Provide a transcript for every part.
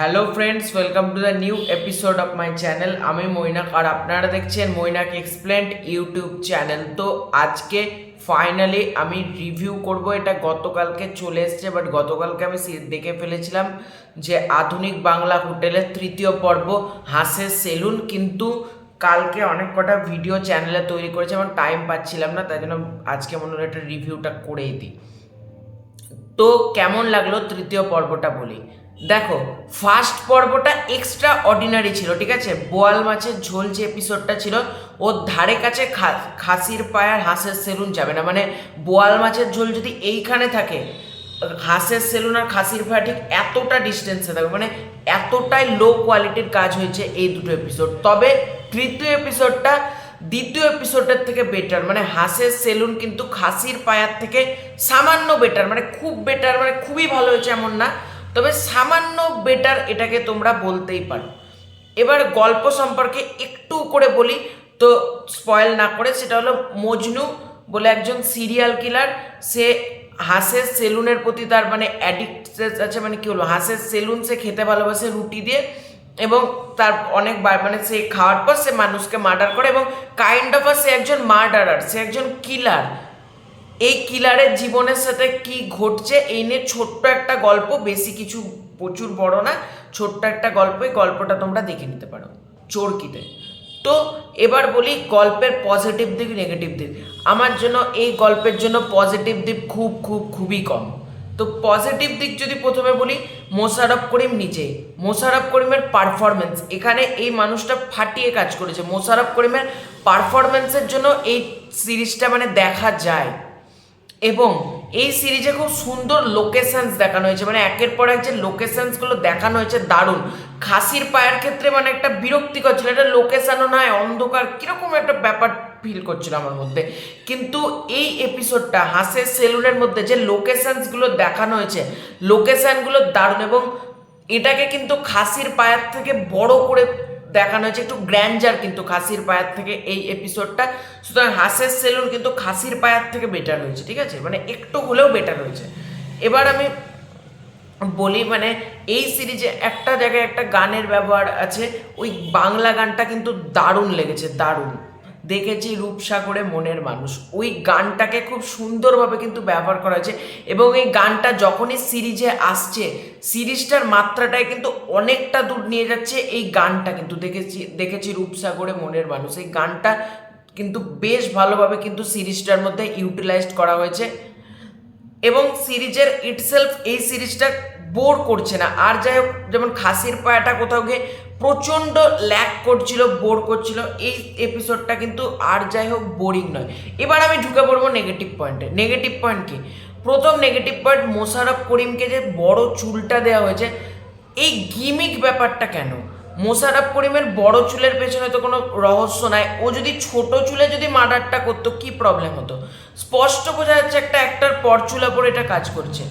Hello friends welcome to the new episode of my channel আমি মৈনাক আর আপনারা দেখছেন Mainak explained YouTube channel তো আজকে ফাইনালি আমি রিভিউ করব। এটা গতকালকে চলে এসছে বাট গতকালকে আমি দেখে ফেলেছিলাম যে আধুনিক বাংলা হোটেলের তৃতীয় পর্ব হাঁসের সেলুন। কিন্তু কালকে অনেক কটা ভিডিও চ্যানেলে তৈরি করেছে আমার টাইম পাচ্ছিলাম না, তাই জন্য আজকে মনে হলো একটা রিভিউটা করেই দিই। তো কেমন লাগল তৃতীয় পর্বটা বলি দেখো ফার্স্ট পর্বটা এক্সট্রা অর্ডিনারি ছিল, ঠিক আছে? বোয়াল মাছের ঝোল যে এপিসোডটা ছিল, ওর ধারে কাছে খাসির পায়ার হাঁসের সেলুন যাবে না। মানে বোয়াল মাছের ঝোল যদি এইখানে থাকে, হাঁসের সেলুন আর খাসির পায়া ঠিক এতটা ডিস্টেন্সে থাকবে মানে এতটাই লো কোয়ালিটির কাজ হয়েছে এই দুটো এপিসোড তবে তৃতীয় এপিসোডটা দ্বিতীয় এপিসোডের থেকে বেটার মানে হাঁসের সেলুন কিন্তু খাসির পায়ার থেকে সামান্য বেটার মানে খুব বেটার মানে খুবই ভালো হয়েছে এমন না। তবে সামান্য বেটার এটাকে তোমরা বলতেই পারো। এবার গল্প সম্পর্কে একটু করে বলি, তো স্পয়েল না করে, সেটা হলো মজনু বলে একজন সিরিয়াল কিলার সে হাঁসের সেলুনের প্রতি তার মানে অ্যাডিক্ট আছে মানে কী হলো হাঁসের সেলুন সে খেতে ভালোবাসে রুটি দিয়ে এবং তার অনেক মানে সে খাওয়ার পর সে মানুষকে মার্ডার করে এবং কাইন্ড অফ আর সে একজন মার্ডারার সে একজন কিলার এই কিলারের জীবনের সাথে কি ঘটছে, এই নিয়ে ছোট্ট একটা গল্প, বেশি কিছু প্রচুর বড় না, ছোট্ট একটা গল্প, এই গল্পটা তোমরা দেখে নিতে পারো চোরকিতে তো এবার বলি গল্পের পজিটিভ দিক নেগেটিভ দিক। আমার জন্য এই গল্পের জন্য পজিটিভ দিক খুব খুব, খুবই কম। তো পজিটিভ দিক যদি প্রথমে বলি মোশারফ করিম নিজেই মোশারফ করিমের পারফরমেন্স এখানে এই মানুষটা ফাটিয়ে কাজ করেছে। মোশারফ করিমের পারফরমেন্সের জন্য এই সিরিজটা মানে দেখা যায়। এবং এই সিরিজে খুব সুন্দর লোকেশনস দেখানো হয়েছে। মানে একের পর এক যে লোকেশনসগুলো দেখানো হয়েছে, দারুণ। খাসির পায়ের ক্ষেত্রে মানে একটা বিরক্তিকর ছিল, এটা লোকেশনও নয়, অন্ধকার, কীরকম একটা ব্যাপার ফিল করছিল আমার মধ্যে। কিন্তু এই এপিসোডটা হাসের সেলুনের মধ্যে যে লোকেশনসগুলো দেখানো হয়েছে লোকেশনগুলো দারুণ এবং এটাকে কিন্তু খাসির পায়ের থেকে বড় করে দেখানো হয়েছে একটু গ্র্যান্ডার কিন্তু খাসির পায়ার থেকে এই এপিসোডটা সুতরাং হাসের সেলুন কিন্তু খাসির পায়ার থেকে বেটার হয়েছে, ঠিক আছে? মানে একটু হলেও বেটার হয়েছে। এবার আমি বলি মানে এই সিরিজে একটা জায়গায় একটা গানের ব্যবহার আছে, ওই বাংলা গানটা কিন্তু দারুণ লেগেছে, দারুণ। দেখেছি রূপসাগরে মনের মানুষ। ওই গানটাকে খুব সুন্দরভাবে কিন্তু ব্যবহার করা হয়েছে এবং এই গানটা যখনই সিরিজে আসছে, সিরিজটার মাত্রাটায় কিন্তু অনেকটা দূর নিয়ে যাচ্ছে এই গানটা কিন্তু। দেখেছি দেখেছি রূপসাগরে মনের মানুষ। এই গানটা কিন্তু বেশ ভালোভাবে কিন্তু সিরিজটার মধ্যে ইউটিলাইজড করা হয়েছে এবং সিরিজের ইটসেলফ এই সিরিজটা বোর করছে না। আর যাই হোক, যেমন খাসির পায়াটা কোথাও গিয়ে প্রচণ্ড ল্যাক করছিল, বোর করছিল, এই এপিসোডটা কিন্তু আর যাই হোক বোরিং নয়। এবার আমি ঢুকে পড়ব নেগেটিভ পয়েন্টে নেগেটিভ পয়েন্ট কি? প্রথম নেগেটিভ পয়েন্ট মোশারফ করিমকে যে বড় চুলটা দেওয়া হয়েছে, এই গিমিক ব্যাপারটা কেন? মোশারফ করিমের বড় চুলের পেছনে তো কোনো রহস্য নাই। ও যদি ছোট চুলে যদি মার্ডারটা করতো, কি প্রবলেম হতো? স্পষ্ট বোঝা যাচ্ছে একটা একটার পরচুলা পরে এটা কাজ করছে।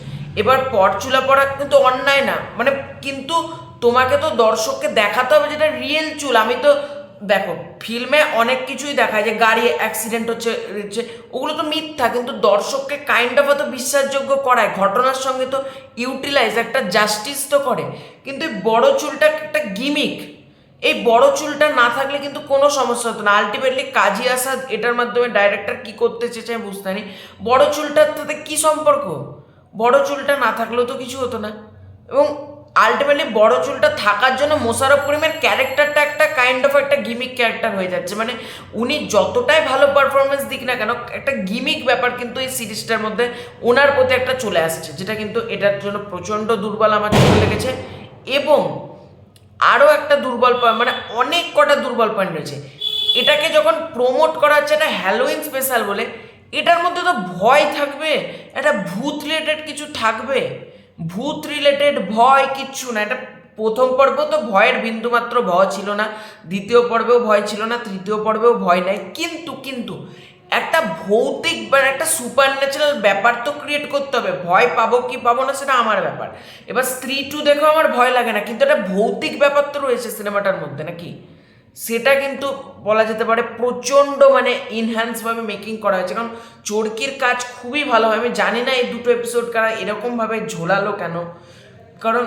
এবার পরচুলা পরা কিন্তু অন্যায় না। মানে কিন্তু তোমাকে তো দর্শককে দেখাতে হবে যেটা রিয়েল চুল। আমি তো, দেখো ফিল্মে অনেক কিছুই দেখায় যে গাড়ি অ্যাক্সিডেন্ট হচ্ছে ওগুলো তো মিথ্যা, কিন্তু দর্শককে কাইন্ড অফ অত বিশ্বাসযোগ্য করায়। ঘটনার সঙ্গে তো ইউটিলাইজ একটা জাস্টিস তো করে। কিন্তু এই বড়ো চুলটা একটা গিমিক এই বড় চুলটা না থাকলে কিন্তু কোনো সমস্যা হতো না। আলটিমেটলি কাজী আসাদ এটার মাধ্যমে ডাইরেক্টর কি করতে চেয়েছে আমি বুঝতে পারি বড় চুলটার সাথে কী সম্পর্ক? বড় চুলটা না থাকলেও তো কিছু হতো না। এবং আলটিমেটলি বড় চুলটা থাকার জন্য মোশারফ করিমের ক্যারেক্টারটা একটা কাইন্ড অফ একটা গিমিক ক্যারেক্টার হয়ে যাচ্ছে। মানে উনি যতটাই ভালো পারফরমেন্স দিক না কেন, একটা গিমিক ব্যাপার কিন্তু এই সিরিজটার মধ্যে ওনার প্রতি একটা চলে আসছে, যেটা কিন্তু এটার জন্য প্রচণ্ড দুর্বল আমার চোখে লেগেছে। এবং আরও একটা দুর্বল পয়েন্ট মানে অনেক কটা দুর্বল পয়েন্ট রয়েছে। এটাকে যখন প্রমোট করা হচ্ছে এটা হ্যালোইন স্পেশাল বলে, এটার মধ্যে তো ভয় থাকবে, একটা ভূত রিলেটেড কিছু থাকবে। ভূত রিলেটেড ভয় কিচ্ছু না। এটা প্রথম পর্ব তো ভয়ের বিন্দুমাত্র ভয় ছিল না। দ্বিতীয় পর্বেও ভয় ছিল না, তৃতীয় পর্বেও ভয় নাই। কিন্তু কিন্তু একটা ভৌতিক বা একটা সুপার ন্যাচারাল ব্যাপার তো ক্রিয়েট করতে হবে। ভয় পাবো কি পাবো না সেটা আমার ব্যাপার। এবার স্ত্রী টু দেখেও আমার ভয় লাগে না, কিন্তু একটা ভৌতিক ব্যাপার তো রয়েছে সিনেমাটার মধ্যে নাকি? সেটা কিন্তু বলা যেতে পারে প্রচণ্ড মানে ইনহ্যান্সভাবে মেকিং করা হয়েছে। কারণ চরকির কাজ খুবই ভালো হয়। আমি জানি না এই দুটো এপিসোড কারা এরকমভাবে ঝোলালো কেন। কারণ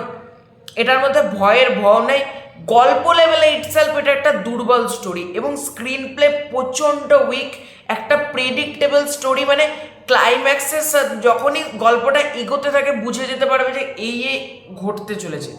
এটার মধ্যে ভয়ের ভয় নেই। গল্প লেভেলে ইটসেলফ এটা একটা দুর্বল স্টোরি এবং স্ক্রিন প্লে প্রচণ্ড উইক একটা প্রেডিক্টেবল স্টোরি মানে ক্লাইম্যাক্সের সাথে যখনই গল্পটা এগোতে থাকে, বুঝে যেতে পারবে যে এই ঘটতে চলেছে।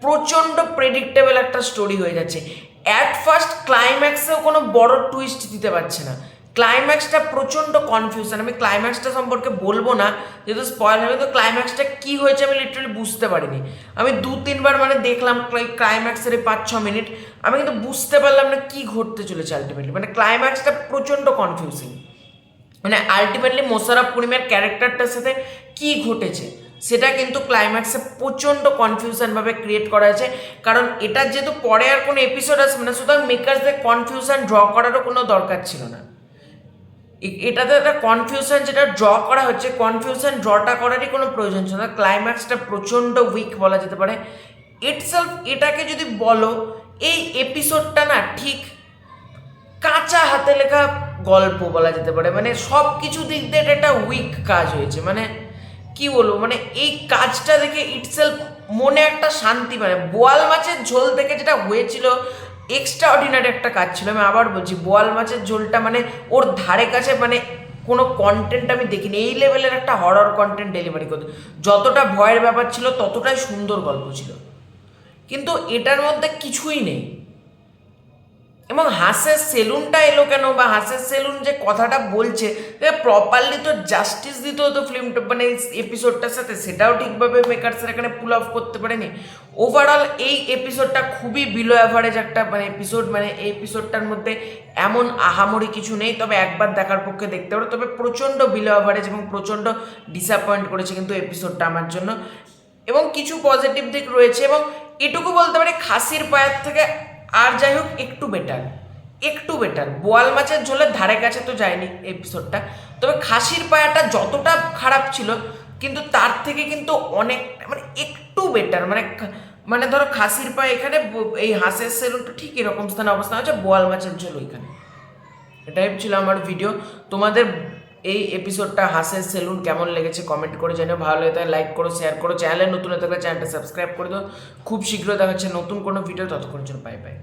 প্রচণ্ড প্রেডিক্টেবল একটা স্টোরি হয়ে যাচ্ছে। অ্যাট ফার্স্ট ক্লাইম্যাক্সেও কোনো বড় টুইস্ট দিতে পারছে না। ক্লাইম্যাক্সটা প্রচণ্ড কনফিউশন আমি ক্লাইম্যাক্সটা সম্পর্কে বলব না, যেহেতু স্পয়েল হবে, তো ক্লাইম্যাক্সটা কী হয়েছে আমি লিটারালি বুঝতে পারিনি। আমি দু, তিনবার মানে দেখলাম ক্লাইম্যাক্সের এই পাঁচ, ছ মিনিট আমি কিন্তু বুঝতে পারলাম না কী ঘটতে চলেছে আলটিমেটলি মানে ক্লাইম্যাক্সটা প্রচণ্ড কনফিউজিং মানে আলটিমেটলি মোশারফ করিমের ক্যারেক্টারটার সাথে কী ঘটেছে, সেটা কিন্তু ক্লাইম্যাক্সে প্রচণ্ড কনফিউশনভাবে ক্রিয়েট করা হয়েছে কারণ এটা যেহেতু পরে আর কোনো এপিসোড আসবে না, সুতরাং মেকার্সদের কনফিউশন ড্র করারও কোনো দরকার ছিল না। এটাতে একটা কনফিউশন যেটা ড্র করা হচ্ছে কনফিউশন ড্রটা করারই কোনো প্রয়োজন ছিল না। ক্লাইম্যাক্সটা প্রচণ্ড উইক বলা যেতে পারে। ইটসেলফ এটাকে যদি বলো, এই এপিসোডটা না ঠিক কাঁচা হাতে লেখা গল্প বলা যেতে পারে মানে সব কিছু দিক দিয়ে একটা উইক কাজ হয়েছে মানে কি বলব মানে এই কাজটা দেখে ইটসেলফ মনে একটা শান্তি মানে বোয়াল মাছের ঝোল থেকে যেটা হয়েছিল এক্সট্রা অর্ডিনারি একটা কাজ ছিল। আমি আবার বলছি, বোয়াল মাছের ঝোলটা মানে ওর ধারে কাছে মানে কোনো কন্টেন্ট আমি দেখিনি, এই লেভেলের একটা হরর কন্টেন্ট ডেলিভারি করতে। যতটা ভয়ের ব্যাপার ছিল, ততটাই সুন্দর গল্প ছিল। কিন্তু এটার মধ্যে কিছুই নেই। এবং হাসের সেলুনটা এলো কেন বা হাসের সেলুন যে কথাটা বলছে প্রপারলি তো জাস্টিস দিতে হতো ফিল্মটা মানে এপিসোডটার সাথে, সেটাও ঠিকভাবে মেকার্সের এখানে পুল অফ করতে পারেনি। ওভারঅল এই এপিসোডটা খুবই বিলো অ্যাভারেজ একটা মানে এপিসোড মানে এই এপিসোডটার মধ্যে এমন আহামরি কিছু নেই, তবে একবার দেখার পক্ষে দেখতে পারো। তবে প্রচণ্ড বিলো অ্যাভারেজ এবং প্রচণ্ড ডিসঅ্যাপয়েন্ট করেছে কিন্তু এপিসোডটা আমার জন্য। এবং কিছু পজিটিভ দিক রয়েছে এবং এটুকু বলতে পারি, খাসির পায়ের থেকে আর যাই হোক, একটু বেটার একটু বেটার বোয়াল মাছের ঝোলের ধারে কাছে তো যায়নি এপিসোডটা তবে খাসির পায়াটা যতটা খারাপ ছিল, কিন্তু তার থেকে কিন্তু অনেক মানে একটু বেটার মানে মানে ধরো খাসির পায়ে এখানে এই হাঁসের সেলুনটা ঠিক এরকম স্থানে অবস্থান আছে, বোয়াল মাছের ঝোল ওইখানে। এটাই ছিল আমার ভিডিও তোমাদের এই এপিসোডটা হাসের সেলুন কেমন লেগেছে কমেন্ট করে জানিও। ভালো লাগে তাহলে লাইক করো শেয়ার করো। চ্যানেলে নতুন হয়ে থাকলে চ্যানেলটা সাবস্ক্রাইব করে দাও। খুব শীঘ্রই দেখা হচ্ছে নতুন কোনো ভিডিও ততক্ষণ জন্য বাই বাই